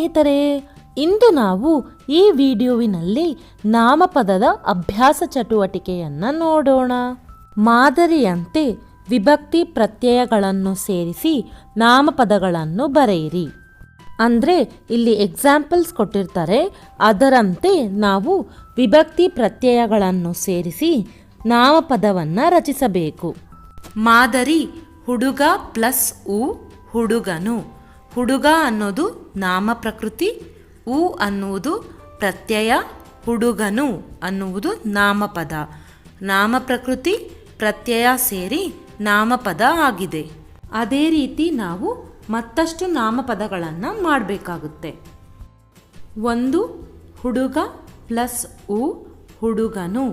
ಸ್ನೇಹಿತರೆ, ಇಂದು ನಾವು ಈ ವಿಡಿಯೋವಿನಲ್ಲಿ ನಾಮಪದದ ಅಭ್ಯಾಸ ಚಟುವಟಿಕೆಯನ್ನು ನೋಡೋಣ. ಮಾದರಿಯಂತೆ ವಿಭಕ್ತಿ ಪ್ರತ್ಯಯಗಳನ್ನು ಸೇರಿಸಿ ನಾಮಪದಗಳನ್ನು ಬರೆಯಿರಿ. ಅಂದರೆ, ಇಲ್ಲಿ ಎಕ್ಸಾಂಪಲ್ಸ್ ಕೊಟ್ಟಿರ್ತಾರೆ, ಅದರಂತೆ ನಾವು ವಿಭಕ್ತಿ ಪ್ರತ್ಯಯಗಳನ್ನು ಸೇರಿಸಿ ನಾಮಪದವನ್ನು ರಚಿಸಬೇಕು. ಮಾದರಿ, ಹುಡುಗ ಪ್ಲಸ್ ಉ, ಹುಡುಗನು. ಹುಡುಗ ಅನ್ನೋದು ನಾಮ ಪ್ರಕೃತಿ ಉ ಅನ್ನುವುದು ಪ್ರತ್ಯಯ, ಹುಡುಗನು ಅನ್ನುವುದು ನಾಮಪದ. ನಾಮ ಪ್ರಕೃತಿ, ಪ್ರತ್ಯಯ ಸೇರಿ ನಾಮಪದ ಆಗಿದೆ. ಅದೇ ರೀತಿ ನಾವು ಮತ್ತಷ್ಟು ನಾಮಪದಗಳನ್ನು ಮಾಡಬೇಕಾಗುತ್ತೆ. ಒಂದು, ಹುಡುಗ ಪ್ಲಸ್ ಉ ಹುಡುಗನು.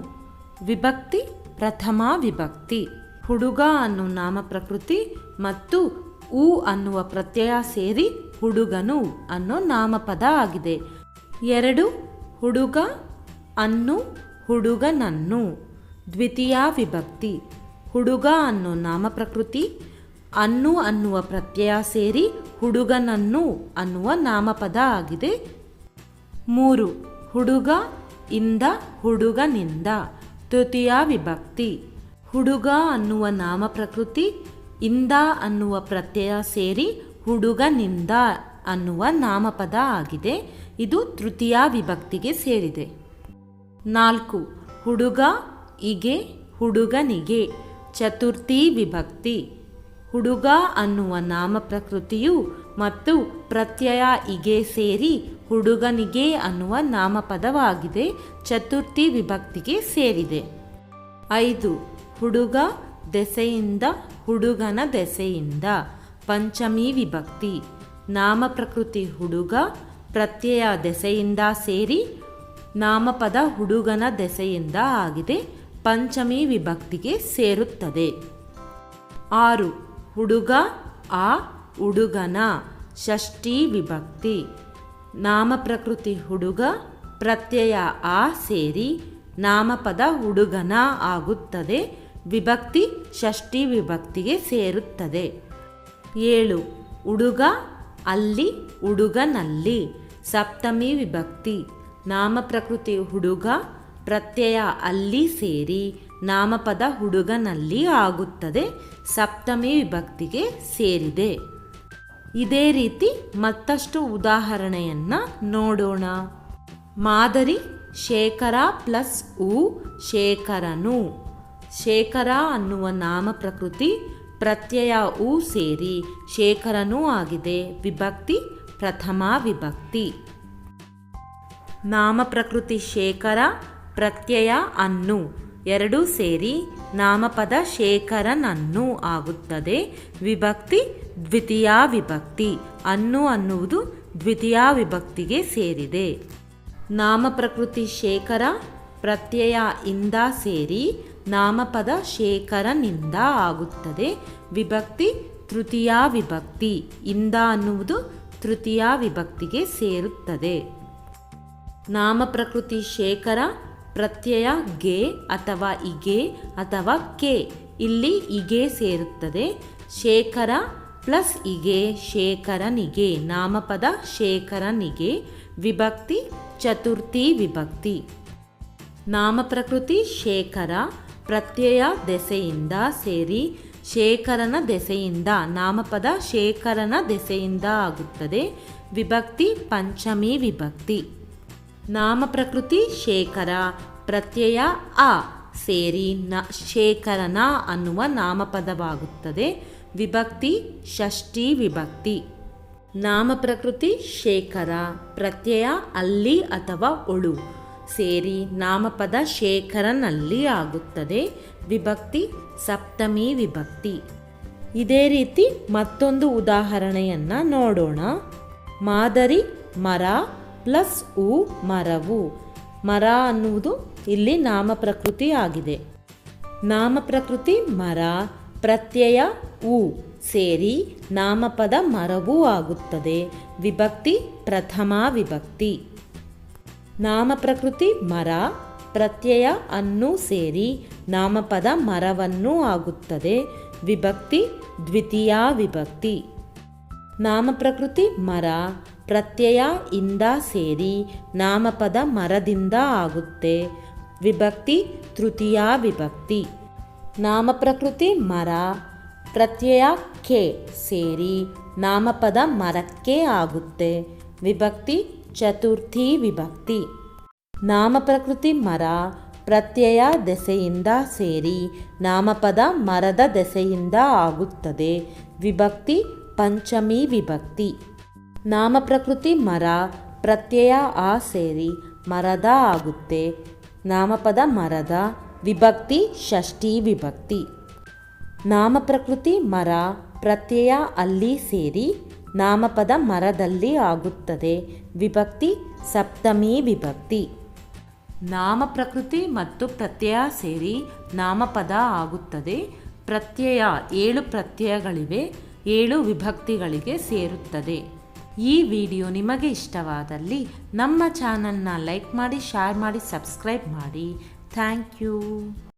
ವಿಭಕ್ತಿ, ಪ್ರಥಮ ವಿಭಕ್ತಿ. ಹುಡುಗ ಅನ್ನೋ ನಾಮ ಪ್ರಕೃತಿ ಮತ್ತು ಉ ಅನ್ನುವ ಪ್ರತ್ಯಯ ಸೇರಿ ಹುಡುಗನು ಅನ್ನೋ ನಾಮಪದ ಆಗಿದೆ. ಎರಡು, ಹುಡುಗ ಅನ್ನು ಹುಡುಗನನ್ನು. ದ್ವಿತೀಯ ವಿಭಕ್ತಿ, ಹುಡುಗ ಅನ್ನೋ ನಾಮ ಪ್ರಕೃತಿ ಅನ್ನು ಅನ್ನುವ ಪ್ರತ್ಯಯ ಸೇರಿ ಹುಡುಗನನ್ನು ಅನ್ನುವ ನಾಮಪದ ಆಗಿದೆ. ಮೂರು, ಹುಡುಗ ಇಂದ ಹುಡುಗನಿಂದ. ತೃತೀಯ ವಿಭಕ್ತಿ, ಹುಡುಗ ಅನ್ನುವ ನಾಮ ಪ್ರಕೃತಿ ಇಂದ ಅನ್ನುವ ಪ್ರತ್ಯಯ ಸೇರಿ ಹುಡುಗನಿಂದ ಅನ್ನುವ ನಾಮಪದ ಆಗಿದೆ. ಇದು ತೃತೀಯ ವಿಭಕ್ತಿಗೆ ಸೇರಿದೆ. ನಾಲ್ಕು, ಹುಡುಗ ಇಗೆ, ಹುಡುಗನಿಗೆ. ಚತುರ್ಥಿ ವಿಭಕ್ತಿ. ಹುಡುಗ ಅನ್ನುವ ನಾಮ ಪ್ರಕೃತಿಯು ಮತ್ತು ಪ್ರತ್ಯಯ ಇಗೆ ಸೇರಿ ಹುಡುಗನಿಗೆ ಅನ್ನುವ ನಾಮಪದವಾಗಿದೆ. ಚತುರ್ಥಿ ವಿಭಕ್ತಿಗೆ ಸೇರಿದೆ. ಐದು, ಹುಡುಗ ದೆಸೆಯಿಂದ, ಹುಡುಗನ ದೆಸೆಯಿಂದ. ಪಂಚಮಿ ವಿಭಕ್ತಿ. ನಾಮ ಪ್ರಕೃತಿ ಹುಡುಗ, ಪ್ರತ್ಯಯ ದೆಸೆಯಿಂದ ಸೇರಿ, ನಾಮಪದ ಹುಡುಗನ ದೆಸೆಯಿಂದ ಆಗಿದೆ, ಪಂಚಮಿ ವಿಭಕ್ತಿಗೆ ಸೇರುತ್ತದೆ. ಆರು, ಹುಡುಗ, ಆ, ಹುಡುಗನ. ಷಷ್ಠಿ ವಿಭಕ್ತಿ. ನಾಮ ಪ್ರಕೃತಿ ಹುಡುಗ, ಪ್ರತ್ಯಯ ಆ ಸೇರಿ, ನಾಮಪದ ಹುಡುಗನ ಆಗುತ್ತದೆ. ವಿಭಕ್ತಿ ಷಷ್ಠಿ ವಿಭಕ್ತಿಗೆ ಸೇರುತ್ತದೆ. ಏಳು ಹುಡುಗ ಅಲ್ಲಿ ಹುಡುಗನಲ್ಲಿ ಸಪ್ತಮಿ ವಿಭಕ್ತಿ ನಾಮ ಪ್ರಕೃತಿ ಹುಡುಗ ಪ್ರತ್ಯಯ ಅಲ್ಲಿ ಸೇರಿ ನಾಮಪದ ಹುಡುಗನಲ್ಲಿ ಆಗುತ್ತದೆ, ಸಪ್ತಮಿ ವಿಭಕ್ತಿಗೆ ಸೇರಿದೆ. ಇದೇ ರೀತಿ ಮತ್ತಷ್ಟು ಉದಾಹರಣೆಯನ್ನು ನೋಡೋಣ. ಮಾದರಿ ಶೇಖರ ಪ್ಲಸ್ ಉ ಶೇಖರನು. ಶೇಖರ ಅನ್ನುವ ನಾಮ ಪ್ರಕೃತಿ ಪ್ರತ್ಯಯ ಊ ಸೇರಿ ಶೇಖರನೂ ಆಗಿದೆ. ವಿಭಕ್ತಿ, ಪ್ರಥಮ ವಿಭಕ್ತಿ. ನಾಮ ಪ್ರಕೃತಿ ಶೇಖರ, ಪ್ರತ್ಯಯ ಅನ್ನು ಎರಡೂ ಸೇರಿ ನಾಮಪದ ಶೇಖರನನ್ನು ಆಗುತ್ತದೆ. ವಿಭಕ್ತಿ, ದ್ವಿತೀಯ ವಿಭಕ್ತಿ. ಅನ್ನು ಅನ್ನುವುದು ದ್ವಿತೀಯ ವಿಭಕ್ತಿಗೆ ಸೇರಿದೆ. ನಾಮ ಪ್ರಕೃತಿ ಶೇಖರ, ಪ್ರತ್ಯಯ ಇಂದ ಸೇರಿ ನಾಮಪದ ಶೇಖರನಿಂದ ಆಗುತ್ತದೆ. ವಿಭಕ್ತಿ, ತೃತೀಯ ವಿಭಕ್ತಿ. ಇಂದ ಅನ್ನುವುದು ತೃತೀಯ ವಿಭಕ್ತಿಗೆ ಸೇರುತ್ತದೆ. ನಾಮ ಪ್ರಕೃತಿ ಶೇಖರ, ಪ್ರತ್ಯಯ ಗೆ ಅಥವಾ ಇಗೆ ಅಥವಾ ಕೆ. ಇಲ್ಲಿ ಇಗೆ ಸೇರುತ್ತದೆ. ಶೇಖರ ಪ್ಲಸ್ ಇಗೆ, ಶೇಖರನಿಗೆ, ನಾಮಪದ ಶೇಖರನಿಗೆ. ವಿಭಕ್ತಿ, ಚತುರ್ಥಿ ವಿಭಕ್ತಿ. ನಾಮ ಪ್ರಕೃತಿ ಶೇಖರ ಪ್ರತ್ಯಯ ದೆಸೆಯಿಂದ ಸೇರಿ ಶೇಖರನ ದೆಸೆಯಿಂದ, ನಾಮಪದ ಶೇಖರನ ದೆಸೆಯಿಂದ ಆಗುತ್ತದೆ. ವಿಭಕ್ತಿ, ಪಂಚಮಿ ವಿಭಕ್ತಿ. ನಾಮ ಪ್ರಕೃತಿ, ಶೇಖರ. ಪ್ರತ್ಯಯ, ಅ. ಸೇರಿ ನ, ಶೇಖರನ ಅನ್ನುವ ನಾಮಪದವಾಗುತ್ತದೆ. ವಿಭಕ್ತಿ, ಷಷ್ಠಿ ವಿಭಕ್ತಿ. ನಾಮ ಪ್ರಕೃತಿ, ಶೇಖರ. ಪ್ರತ್ಯಯ, ಅಲ್ಲಿ ಅಥವಾ ಒಳು. ಸೇರಿ ನಾಮಪದ ಶೇಖರನಲ್ಲಿ ಆಗುತ್ತದೆ. ವಿಭಕ್ತಿ, ಸಪ್ತಮಿ ವಿಭಕ್ತಿ. ಇದೇ ರೀತಿ ಮತ್ತೊಂದು ಉದಾಹರಣೆಯನ್ನು ನೋಡೋಣ. ಮಾದರಿ, ಮರ ಪ್ಲಸ್ ಉ, ಮರವು. ಮರ ಅನ್ನುವುದು ಇಲ್ಲಿ ನಾಮ ಪ್ರಕೃತಿ ಆಗಿದೆ. ನಾಮ ಪ್ರಕೃತಿ, ಮರ, ಪ್ರತ್ಯಯ, ಉ. ಸೇರಿ ನಾಮಪದ ಮರವೂ ಆಗುತ್ತದೆ. ವಿಭಕ್ತಿ, ಪ್ರಥಮ ವಿಭಕ್ತಿ. ನಾಮ ಪ್ರಕೃತಿ ಮರ, ಪ್ರತ್ಯಯ ಅನ್ನು ಸೇರಿ ನಾಮಪದ ಮರವನ್ನು ಆಗುತ್ತದೆ. ವಿಭಕ್ತಿ ದ್ವಿತೀಯ ವಿಭಕ್ತಿ ನಾಮ ಪ್ರಕೃತಿ ಮರ, ಪ್ರತ್ಯಯ ಇಂದ ಸೇರಿ ನಾಮಪದ ಮರದಿಂದ ಆಗುತ್ತೆ. ವಿಭಕ್ತಿ ತೃತೀಯ ವಿಭಕ್ತಿ ನಾಮಪ್ರಕೃತಿ, ಮರ, ಪ್ರತ್ಯಯ ಕೆ ಸೇರಿ ನಾಮಪದ ಮರಕ್ಕೆ ಆಗುತ್ತೆ. ವಿಭಕ್ತಿ ಚತುರ್ಥಿ ವಿಭಕ್ತಿ. ನಾಮಪ್ರಕೃತಿ ಮರ ಪ್ರತ್ಯಯ ದೆಸೆಯಿಂದ ಸೇರಿ ನಾಮಪದ ಮರದ ದೆಸೆಯಿಂದ ಆಗುತ್ತದೆ. ವಿಭಕ್ತಿ ಪಂಚಮಿ ವಿಭಕ್ತಿ. ನಾಮಪ್ರಕೃತಿ ಮರ ಪ್ರತ್ಯಯ ಆ ಸೇರಿ ಮರದ ಆಗುತ್ತೆ. ನಾಮಪದ ಮರದ ವಿಭಕ್ತಿ ಷಷ್ಠಿ ವಿಭಕ್ತಿ. ನಾಮಪ್ರಕೃತಿ ಮರ ಪ್ರತ್ಯಯ ಅಲ್ಲಿ ಸೇರಿ ನಾಮಪದ ಮರದಲ್ಲಿ ಆಗುತ್ತದೆ. ವಿಭಕ್ತಿ, ಸಪ್ತಮಿ ವಿಭಕ್ತಿ. ನಾಮ ಪ್ರಕೃತಿ ಮತ್ತು ಪ್ರತ್ಯಯ ಸೇರಿ ನಾಮಪದ ಆಗುತ್ತದೆ. ಪ್ರತ್ಯಯ ಏಳು ಪ್ರತ್ಯಯಗಳಿವೆ, ಏಳು ವಿಭಕ್ತಿಗಳಿಗೆ ಸೇರುತ್ತದೆ. ಈ ವಿಡಿಯೋ ನಿಮಗೆ ಇಷ್ಟವಾದಲ್ಲಿ ನಮ್ಮ ಚಾನಲ್ನ ಲೈಕ್ ಮಾಡಿ, ಶೇರ್ ಮಾಡಿ, ಸಬ್ಸ್ಕ್ರೈಬ್ ಮಾಡಿ. Thank you.